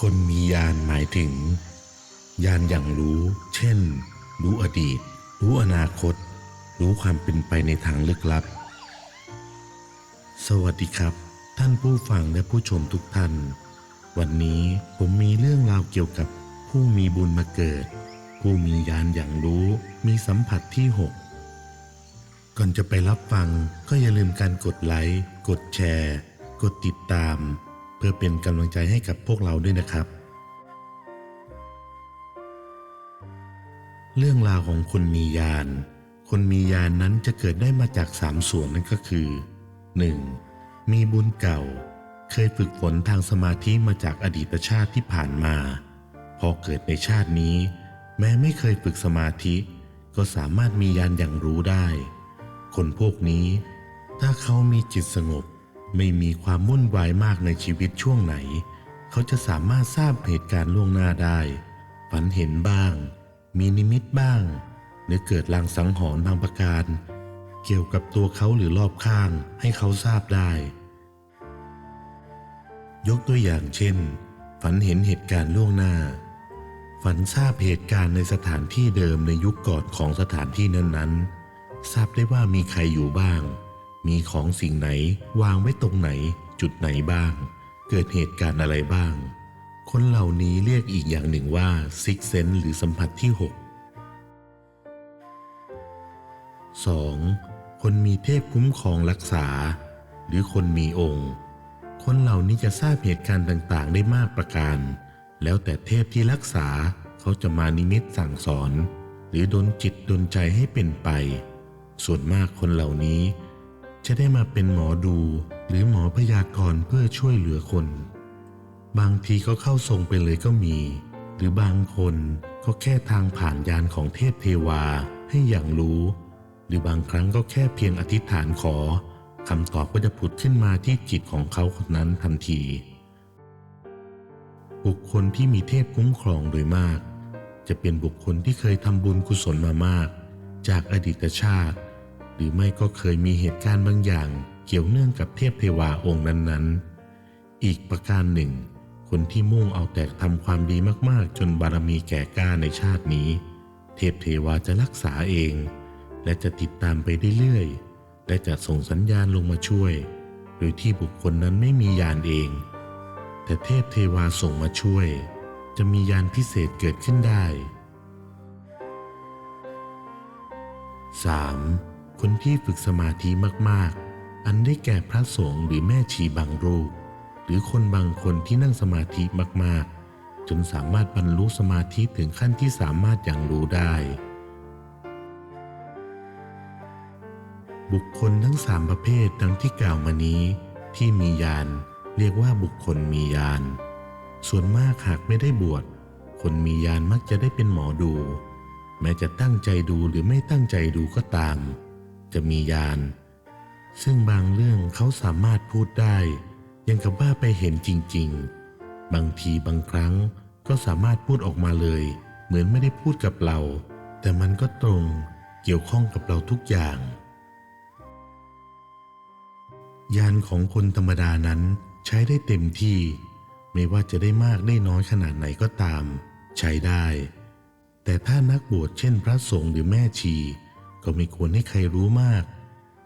คนมียานหมายถึงยานอย่างรู้ เช่น รู้อดีต รู้อนาคต รู้ความเป็นไปในทางลึกลับ สวัสดีครับ ท่านผู้ฟังและผู้ชมทุกท่าน วันนี้ผมมีเรื่องราวเกี่ยวกับผู้มีบุญมาเกิด ผู้มียานอย่างรู้มีสัมผัสที่หกก่อนจะไปรับฟังก็อย่าลืมการกดไลค์ กดแชร์ กดติดตาม เพื่อเป็นกำลังใจให้กับพวกเราด้วยนะครับ เรื่องราวของคนมียาน คนมียานนั้นจะเกิดได้มาจากสามส่วนนั่นก็คือ 1. มีบุญเก่า เคยฝึกฝนทางสมาธิมาจากอดีตชาติที่ผ่านมา พอเกิดในชาตินี้ แม้ไม่เคยฝึกสมาธิ ก็สามารถมียานอย่างรู้ได้ คนพวกนี้ ถ้าเขามีจิตสงบ ไม่มีความวุ่นวายมากในชีวิตช่วงไหน เขาจะสามารถทราบเหตุการณ์ล่วงหน้าได้ ฝันเห็นบ้าง มีนิมิตบ้าง หรือเกิดลางสังหรณ์บางประการ เกี่ยวกับตัวเขาหรือรอบข้างให้เขาทราบได้ ยกตัวอย่างเช่น ฝันเห็นเหตุการณ์ล่วงหน้า ฝันทราบเหตุการณ์ในสถานที่เดิมในยุคก่อนของสถานที่นั้นๆ ทราบได้ว่ามีใครอยู่บ้าง มีของสิ่งไหนวางไว้ตรงไหน จุดไหนบ้าง เกิดเหตุการณ์อะไรบ้าง คนเหล่านี้เรียกอีกอย่างหนึ่งว่าซิกเซนหรือสัมผัสที่ 6 2. คนมีเทพคุ้มครองรักษา หรือคนมีองค์ คนเหล่านี้จะทราบเหตุการณ์ต่างๆ ได้มากประการ แล้วแต่เทพที่รักษาเขาจะมานิมิตสั่งสอน หรือดนจิตดนใจให้เป็นไป ส่วนมากคนเหล่านี้ จะได้มาเป็นหมอดูหรือหมอพยากรณ์เพื่อช่วยเหลือคน บางทีก็เข้าทรงไปเลยก็มี หรือบางคนก็แค่ทางผ่านยานของเทพเทวาให้อย่างรู้ หรือบางครั้งก็แค่เพียงอธิษฐานขอคำตอบก็จะผุดขึ้นมาที่จิตของเขาคนนั้นทันที บุคคลที่มีเทพคุ้มครองโดยมาก จะเป็นบุคคลที่เคยทำบุญกุศลมามาก จากอดีตชาติ หรือไม่ก็เคยมีเหตุการณ์บางอย่างเกี่ยวเนื่องกับเทพเทวาองค์นั้นๆ อีกประการหนึ่ง คนที่มุ่งเอาแต่ทำความดีมากๆ จนบารมีแก่กล้าในชาตินี้ เทพเทวาจะรักษาเอง และจะติดตามไปเรื่อยๆ และจะส่งสัญญาณลงมาช่วย โดยที่บุคคลนั้นไม่มียานเอง แต่เทพเทวาส่งมาช่วย จะมียานพิเศษเกิดขึ้นได้ 3. คนที่ฝึกสมาธิมากๆ อันได้แก่พระสงฆ์หรือแม่ชีบางรูป หรือคนบางคนที่นั่งสมาธิมากๆ จนสามารถบรรลุสมาธิถึงขั้นที่สามารถอย่างรู้ได้ บุคคลทั้งสามประเภทดังที่กล่าวมานี้ ที่มียานเรียกว่าบุคคลมียาน ส่วนมากหากไม่ได้บวช คนมียานมักจะได้เป็นหมอดู แม้จะตั้งใจดูหรือไม่ตั้งใจดูก็ตาม จะมียาน ซึ่งบางเรื่องเขาสามารถพูดได้ ยังกับว่าไปเห็นจริง ๆ บางทีบางครั้งก็สามารถพูดออกมาเลย เหมือนไม่ได้พูดกับเรา แต่มันก็ตรงเกี่ยวข้องกับเราทุกอย่าง ยานของคนธรรมดานั้นใช้ได้เต็มที่ ไม่ว่าจะได้มากได้น้อยขนาดไหนก็ตาม ใช้ได้ แต่ถ้านักบวชเช่นพระสงฆ์หรือแม่ชี ก็ไม่ควรให้ใครรู้มาก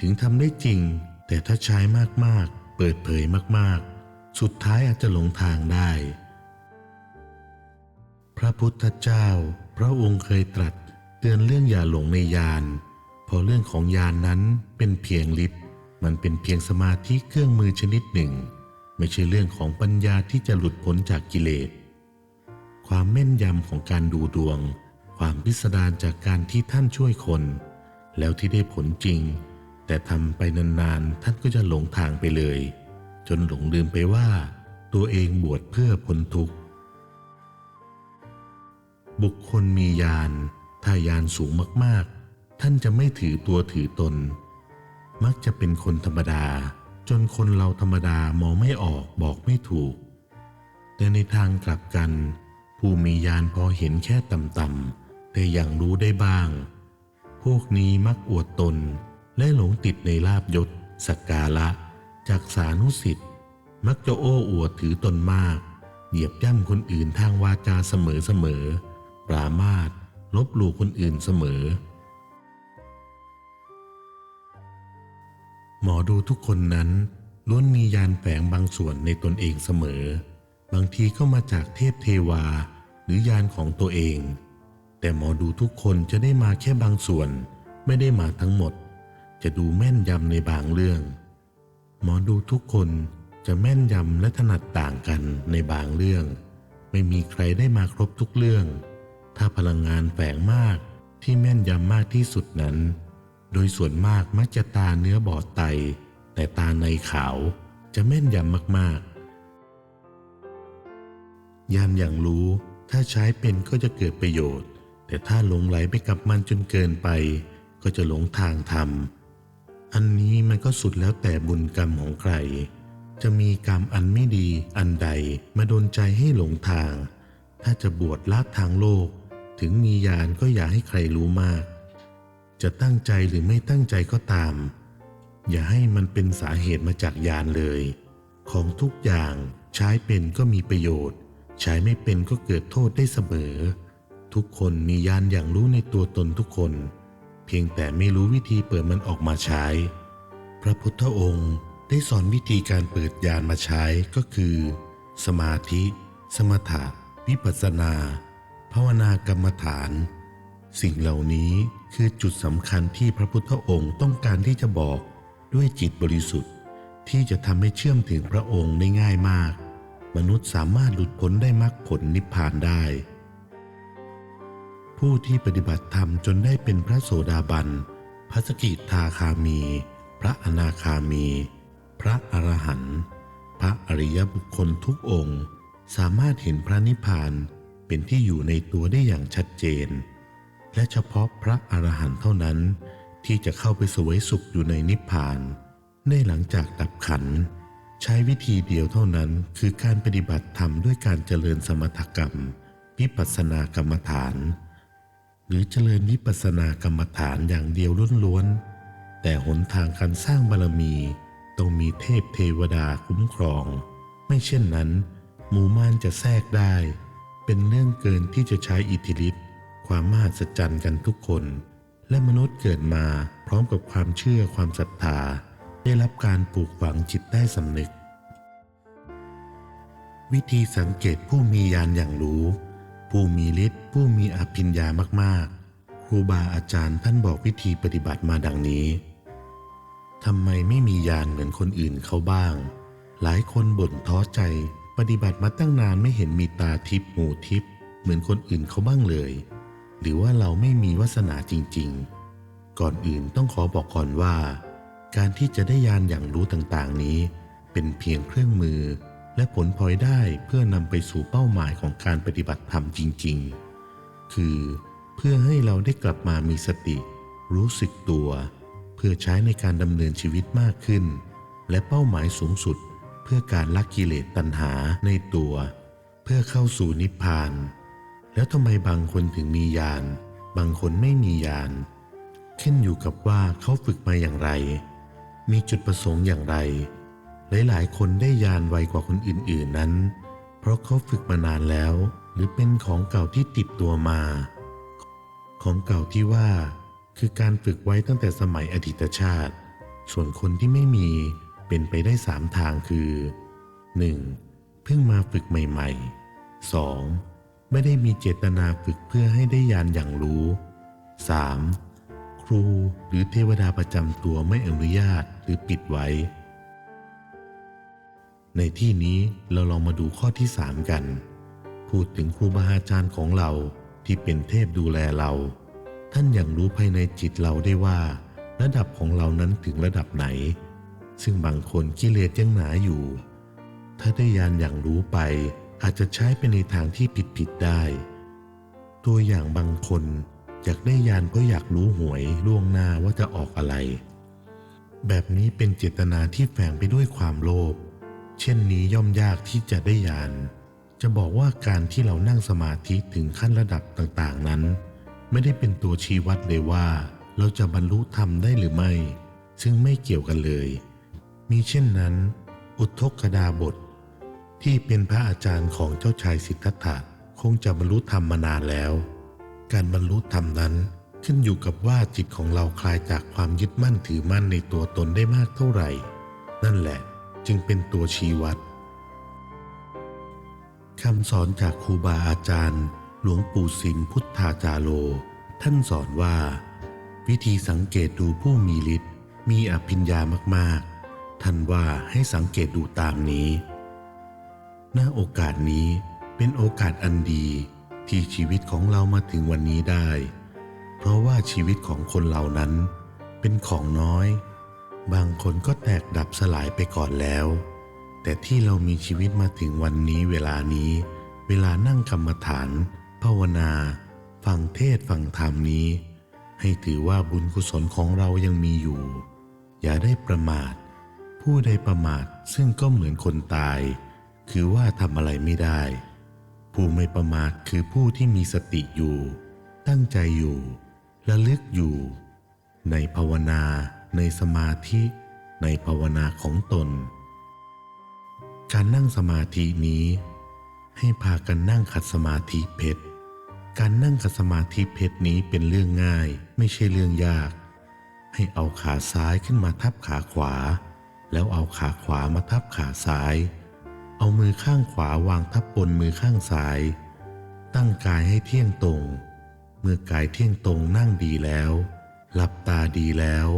ถึงทำได้จริง แต่ถ้าใช้มากๆ เปิดเผยมากๆ สุดท้ายอาจจะหลงทางได้ พระพุทธเจ้า พระองค์เคยตรัสเตือนเรื่องอย่าหลงในยานเพราะเรื่องของยานนั้นเป็นเพียงลิฟต์มันเป็นเพียงสมาธิเครื่องมือชนิดหนึ่ง ไม่ใช่เรื่องของปัญญาที่จะหลุดพ้นจากกิเลส ความแม่นยำของการดูดวง ความพิสดารจากการที่ท่านช่วยคน แล้วที่ได้ผลจริง แต่ทำไปนานๆ ท่านก็จะหลงทางไปเลย จนหลงลืมไปว่า ตัวเองบวชเพื่อพ้นทุกข์ บุคคลมียาน ถ้ายานสูงมากๆ ท่านจะไม่ถือตัวถือตน มักจะเป็นคนธรรมดา จนคนเราธรรมดามองไม่ออกบอกไม่ถูก แต่ในทางกลับกัน ผู้มียานพอเห็นแค่ต่ำๆแต่ยังรู้ได้บ้าง พวกนี้มักอวดตนและหลงติดในลาบยศสักการะจากสานุสิทธิ์มักจะโอ้อวดถือตนมาก เหยียบย่ำคนอื่นทางวาจาเสมอเสมอปรามาสลบหลู่คนอื่นเสมอ หมอดูทุกคนนั้นล้วนมียานแฝงบางส่วนในตนเองเสมอ บางทีก็มาจากเทพเทวาหรือยานของตัวเอง แต่หมอดูทุกคนจะได้มาแค่บางส่วน ไม่ได้มาทั้งหมด จะดูแม่นยำในบางเรื่อง หมอดูทุกคนจะแม่นยำและถนัดต่างกันในบางเรื่อง ไม่มีใครได้มาครบทุกเรื่อง ถ้าพลังงานแฝงมากที่แม่นยำมากที่สุดนั้น โดยส่วนมากมักจะตาเนื้อบอดไต แต่ตาในขาวจะแม่นยำมากๆ ยามอย่างรู้ถ้าใช้เป็นก็จะเกิดประโยชน์ แต่ถ้าหลงไหลไปกับมันจนเกินไป ก็จะหลงทางธรรม อันนี้มันก็สุดแล้วแต่บุญกรรมของใคร จะมีกรรมอันไม่ดีอันใดมาดนใจให้หลงทาง ถ้าจะบวชละทางโลก ถึงมียานก็อย่าให้ใครรู้มาก จะตั้งใจหรือไม่ตั้งใจก็ตาม อย่าให้มันเป็นสาเหตุมาจากยานเลย ของทุกอย่างใช้เป็นก็มีประโยชน์ ใช้ไม่เป็นก็เกิดโทษได้เสมอ ทุกคนมียานอย่างรู้ในตัวตนทุกคน เพียงแต่ไม่รู้วิธีเปิดมันออกมาใช้ พระพุทธองค์ได้สอนวิธีการเปิดยานมาใช้ก็คือ สมาธิ สมถะ วิปัสสนา ภาวนากรรมฐาน สิ่งเหล่านี้คือจุดสำคัญที่พระพุทธองค์ต้องการที่จะบอกด้วยจิตบริสุทธิ์ ที่จะทำให้เชื่อมถึงพระองค์ได้ง่ายมาก มนุษย์สามารถหลุดพ้นได้มรรคผลนิพพานได้ ผู้ที่ปฏิบัติธรรมจนได้เป็นพระโสดาบัน พระสกิทาคามี พระอนาคามี พระอรหันต์ พระอริยบุคคลทุกองค์ สามารถเห็นพระนิพพานเป็นที่อยู่ในตัวได้อย่างชัดเจน และเฉพาะพระอรหันต์เท่านั้น ที่จะเข้าไปสวยสุขอยู่ในนิพพานได้หลังจากดับขัน ใช้วิธีเดียวเท่านั้นคือการปฏิบัติธรรมด้วยการเจริญสมถกรรมวิปัสสนากรรมฐาน หรือเจริญวิปัสสนากรรมฐานอย่างเดียวล้วนๆแต่หนทางการสร้างบารมี ต้องมีเทพเทวดาคุ้มครอง ไม่เช่นนั้น หมู่ม่านจะแทรกได้ เป็นเรื่องเกินที่จะใช้อิทธิฤทธิ์ความมหัศจรรย์กันทุกคน และมนุษย์เกิดมาพร้อมกับความเชื่อความศรัทธา ได้รับการปลูกฝังจิตได้สำนึก วิธีสังเกตผู้มีญาณอย่างรู้ ผู้มีฤทธิ์ผู้มีอภิญญามากๆ ครูบาอาจารย์ท่านบอกวิธีปฏิบัติมาดังนี้ทำไมไม่มีญาณเหมือนคนอื่นเขาบ้าง หลายคนบ่นท้อใจ ปฏิบัติมาตั้งนานไม่เห็นมีตาทิพย์หูทิพย์เหมือนคนอื่นเขาบ้างเลย หรือว่าเราไม่มีวาสนาจริง ๆ ก่อนอื่นต้องขอบอกก่อนว่า การที่จะได้ยานอย่างรู้ต่างๆนี้ เป็นเพียงเครื่องมือ และผลพลอยได้เพื่อนำไปสู่เป้าหมายของการปฏิบัติธรรมจริง ๆ คือเพื่อให้เราได้กลับมามีสติ รู้สึกตัว เพื่อใช้ในการดำเนินชีวิตมากขึ้น และเป้าหมายสูงสุด เพื่อการละกิเลสตัณหาในตัว เพื่อเข้าสู่นิพพาน แล้วทำไมบางคนถึงมียาน บางคนไม่มียานขึ้นอยู่กับว่าเขาฝึกมาอย่างไร มีจุดประสงค์อย่างไร หลายๆ คนได้ยานไวกว่าคนอื่นๆนั้น เพราะเขาฝึกมานานแล้ว หรือเป็นของเก่าที่ติดตัวมา ของเก่าที่ว่าคือการฝึกไว้ตั้งแต่สมัยอดีตชาติ ส่วนคนที่ไม่มีเป็นไปได้สามทางคือ 1. เพิ่งมาฝึกใหม่ๆ 2. ไม่ได้มีเจตนาฝึกเพื่อให้ได้ยานอย่างรู้ 3. ครูหรือเทวดาประจำตัวไม่อนุญาตหรือปิดไว้ ในที่นี้เราลองมาดูข้อที่3กัน พูดถึงครูบาอาจารย์ของเราที่เป็นเทพดูแลเรา ท่านอย่างรู้ภายในจิตเราได้ว่า ระดับของเรานั้นถึงระดับไหน ซึ่งบางคนกิเลสยังหนาอยู่ ถ้าได้ยานอย่างรู้ไปอาจจะใช้ไปในทางที่ผิดผิดๆได้ ตัวอย่างบางคนอยากได้ยานเพราะอยากรู้หวยล่วงหน้าว่าจะออกอะไร แบบนี้เป็นเจตนาที่แฝงไปด้วยความโลภ เช่นนี้ย่อมยากที่จะได้ยานจะบอกว่าการที่เรานั่งสมาธิถึงขั้นระดับต่างๆนั้น ไม่ได้เป็นตัวชี้วัดเลยว่า เราจะบรรลุธรรมได้หรือไม่ ซึ่งไม่เกี่ยวกันเลย มีเช่นนั้น อุทกดาบท ที่เป็นพระอาจารย์ของเจ้าชายสิทธัตถะคงจะบรรลุธรรมมานานแล้ว การบรรลุธรรมนั้นขึ้นอยู่กับว่าจิตของเราคลายจากความยึดมั่นถือมั่นในตัวตนได้มากเท่าไหร่ นั่นแหละ จึงเป็นตัวชี้วัดคำสอนจากครูบาอาจารย์ หลวงปู่สิมพุทธาจาโล ท่านสอนว่า วิธีสังเกตดูผู้มีฤทธิ์มีอภิญญามากๆ ท่านว่าให้สังเกตดูตามนี้ณโอกาสนี้เป็นโอกาสอันดีที่ชีวิตของเรามาถึงวันนี้ได้ เพราะว่าชีวิตของคนเหล่านั้นเป็นของน้อย บางคนก็แตกดับสลายไปก่อนแล้ว แต่ที่เรามีชีวิตมาถึงวันนี้เวลานี้ เวลานั่งกรรมฐาน ภาวนา ฟังเทศฟังธรรมนี้ ให้ถือว่าบุญกุศลของเรายังมีอยู่ อย่าได้ประมาท ผู้ใดประมาทซึ่งก็เหมือนคนตาย คือว่าทำอะไรไม่ได้ ผู้ไม่ประมาทคือผู้ที่มีสติอยู่ ตั้งใจอยู่และลึกอยู่ ในภาวนา ในสมาธิในภาวนาของตน การนั่งสมาธินี้ ให้พากันนั่งขัดสมาธิเพชร การนั่งขัดสมาธิเพชรนี้เป็นเรื่องง่ายไม่ใช่เรื่องยาก ให้เอาขาซ้ายขึ้นมาทับขาขวา แล้วเอาขาขวามาทับขาซ้าย เอามือข้างขวาวางทับบนมือข้างซ้าย ตั้งกายให้เที่ยงตรง เมื่อกายเที่ยงตรงนั่งดีแล้ว หลับตาดีแล้ว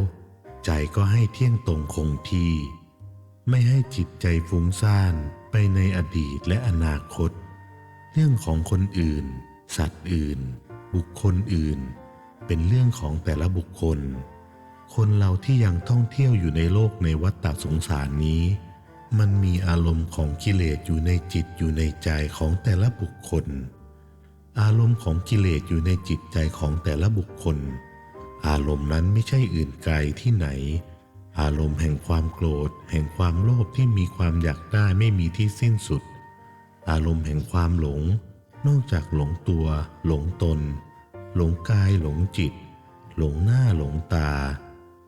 ใจก็ให้เที่ยงตรงคงที่ ไม่ให้จิตใจฟุ้งซ่านไปในอดีตและอนาคต เรื่องของคนอื่น สัตว์อื่น บุคคลอื่น เป็นเรื่องของแต่ละบุคคล คนเราที่ยังท่องเที่ยวอยู่ในโลกในวัฏฏะสงสารนี้ มันมีอารมณ์ของกิเลสอยู่ในจิตอยู่ในใจของแต่ละบุคคล อารมณ์ของกิเลสอยู่ในจิตใจของแต่ละบุคคล อารมณ์นั้นไม่ใช่อื่นไกลที่ไหน อารมณ์แห่งความโกรธ แห่งความโลภที่มีความอยากได้ไม่มีที่สิ้นสุด อารมณ์แห่งความหลง นอกจากหลงตัว หลงตน หลงกายหลงจิต หลงหน้าหลงตา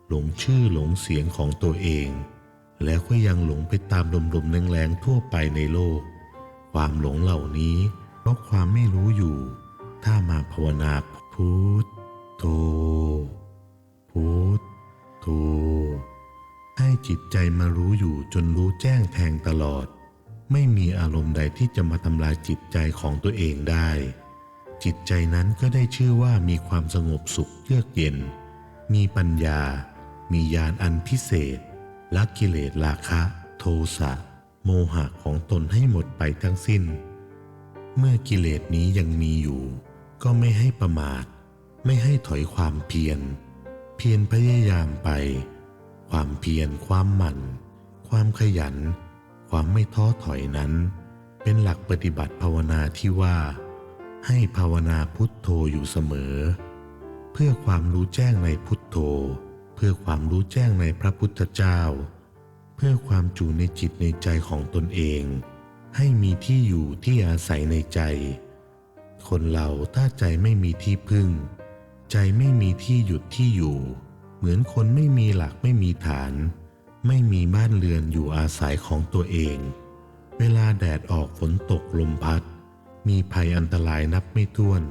หลงชื่อหลงเสียงของตัวเอง แล้วก็ยังหลงไปตามลมๆแรงๆทั่วไปในโลก ความหลงเหล่านี้เพราะความไม่รู้อยู่ ถ้ามาภาวนาพุทธ โธ พุทโธ ให้จิตใจมารู้อยู่จนรู้แจ้งแทงตลอด ไม่มีอารมณ์ใดที่จะมาทำลายจิตใจของตัวเองได้ จิตใจนั้นก็ได้ชื่อว่ามีความสงบสุขเยือกเย็น มีปัญญา มีญาณอันพิเศษละกิเลสราคะ โทสะ โมหะของตนให้หมดไปทั้งสิ้น เมื่อกิเลสนี้ยังมีอยู่ ก็ไม่ให้ประมาท ไม่ให้ถอยความเพียร เพียรพยายามไป ความเพียรความหมั่น ความขยัน ความไม่ท้อถอยนั้น เป็นหลักปฏิบัติภาวนาที่ว่า ให้ภาวนาพุทโธอยู่เสมอ เพื่อความรู้แจ้งในพุทโธ เพื่อความรู้แจ้งในพระพุทธเจ้า เพื่อความจูในจิตในใจของตนเอง ให้มีที่อยู่ที่อาศัยในใจ คนเราถ้าใจไม่มีที่พึ่ง ใจไม่มีที่หยุดที่อยู่ เหมือนคนไม่มีหลักไม่มีฐาน ไม่มีบ้านเรือนอยู่อาศัยของตัวเอง เวลาแดดออกฝนตกลมพัด มีภัยอันตรายนับไม่ถ้วน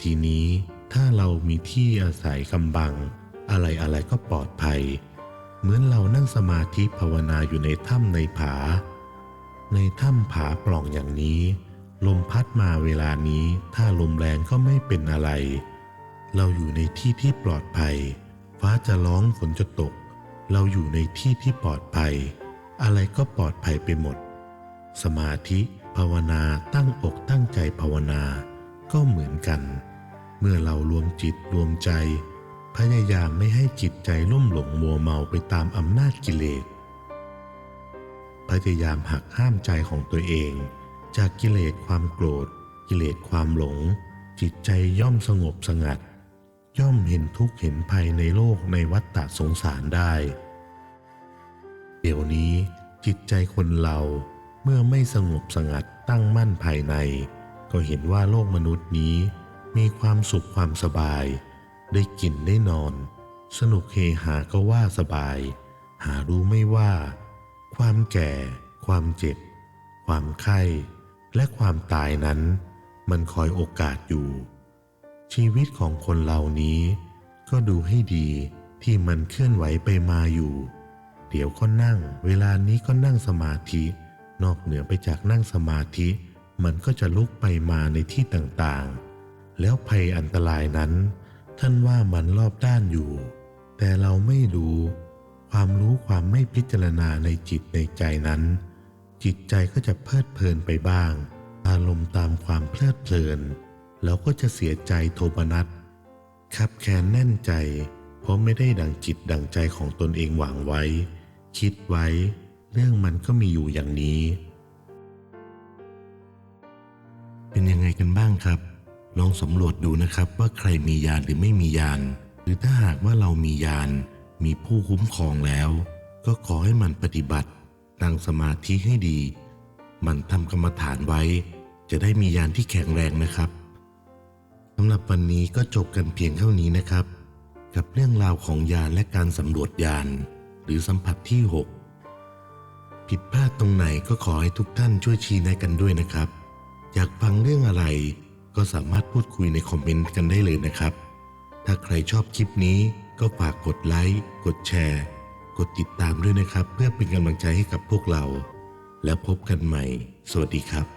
ทีนี้ถ้าเรามีที่อาศัยกำบัง อะไรอะไรก็ปลอดภัย เหมือนเรานั่งสมาธิภาวนาอยู่ในถ้ำในผา ในถ้ำผาปล่องอย่างนี้ ลมพัดมาเวลานี้ ถ้าลมแรงก็ไม่เป็นอะไร เราอยู่ในที่ที่ปลอดภัย ฟ้าจะร้องฝนจะตก เราอยู่ในที่ที่ปลอดภัย อะไรก็ปลอดภัยไปหมด สมาธิภาวนาตั้งอกตั้งใจภาวนา ก็เหมือนกัน เมื่อเรารวมจิตรวมใจ พยายามไม่ให้จิตใจล่มหลงมัวเมาไปตามอำนาจกิเลส พยายามหักห้ามใจของตัวเอง จากกิเลสความโกรธ กิเลสความหลง จิตใจย่อมสงบสงัด ย่อมเห็นทุกข์เห็นภัยในโลกในวัฏฏะสงสารได้ เดี๋ยวนี้จิตใจคนเราเมื่อไม่สงบสงัดตั้งมั่นภายใน ก็เห็นว่าโลกมนุษย์นี้มีความสุขความสบาย ได้กินได้นอน สนุกเฮหาก็ว่าสบาย หารู้ไม่ว่า ความแก่ ความเจ็บ ความไข้ และความตายนั้น มันคอยโอกาสอยู่ ชีวิตของคนเหล่านี้ ก็ดูให้ดีที่มันเคลื่อนไหวไปมาอยู่ เดี๋ยวก็นั่ง เวลานี้ก็นั่งสมาธิ นอกเหนือไปจากนั่งสมาธิ มันก็จะลุกไปมาในที่ต่างๆ แล้วภัยอันตรายนั้น ท่านว่ามันรอบด้านอยู่ แต่เราไม่รู้ ความรู้ความไม่พิจารณาในจิตในใจนั้น จิตใจก็จะเพลิดเพลินไปบ้าง อารมณ์ตามความเพลิดเพลิน แล้วก็จะเสียใจโทมนัสขับแค้นแน่นใจ เพราะไม่ได้ดังจิตดังใจของตนเองหวังไว้ คิดไว้ เรื่องมันก็มีอยู่อย่างนี้ เป็นยังไงกันบ้างครับ ลองสำรวจดูนะครับว่าใครมียานหรือไม่มียาน หรือถ้าหากว่าเรามียาน มีผู้คุ้มครองแล้ว ก็ขอให้มันปฏิบัติตั้งสมาธิให้ดี มันทำกรรมฐานไว้ จะได้มียานที่แข็งแรงนะครับ สำหรับวันนี้ก็จบกันเพียงเท่านี้นะครับ กับเรื่องราวของยานและการสำรวจยาน หรือสัมผัสที่ 6 ผิดพลาดตรงไหนก็ขอให้ทุกท่านช่วยชี้แนะกันด้วยนะครับ อยากฟังเรื่องอะไรก็สามารถพูดคุยในคอมเมนต์กันได้เลยนะครับ ถ้าใครชอบคลิปนี้ก็ฝากกดไลค์ กดแชร์ กดติดตามด้วยนะครับ เพื่อเป็นกำลังใจให้กับพวกเรา แล้วพบกันใหม่ สวัสดีครับ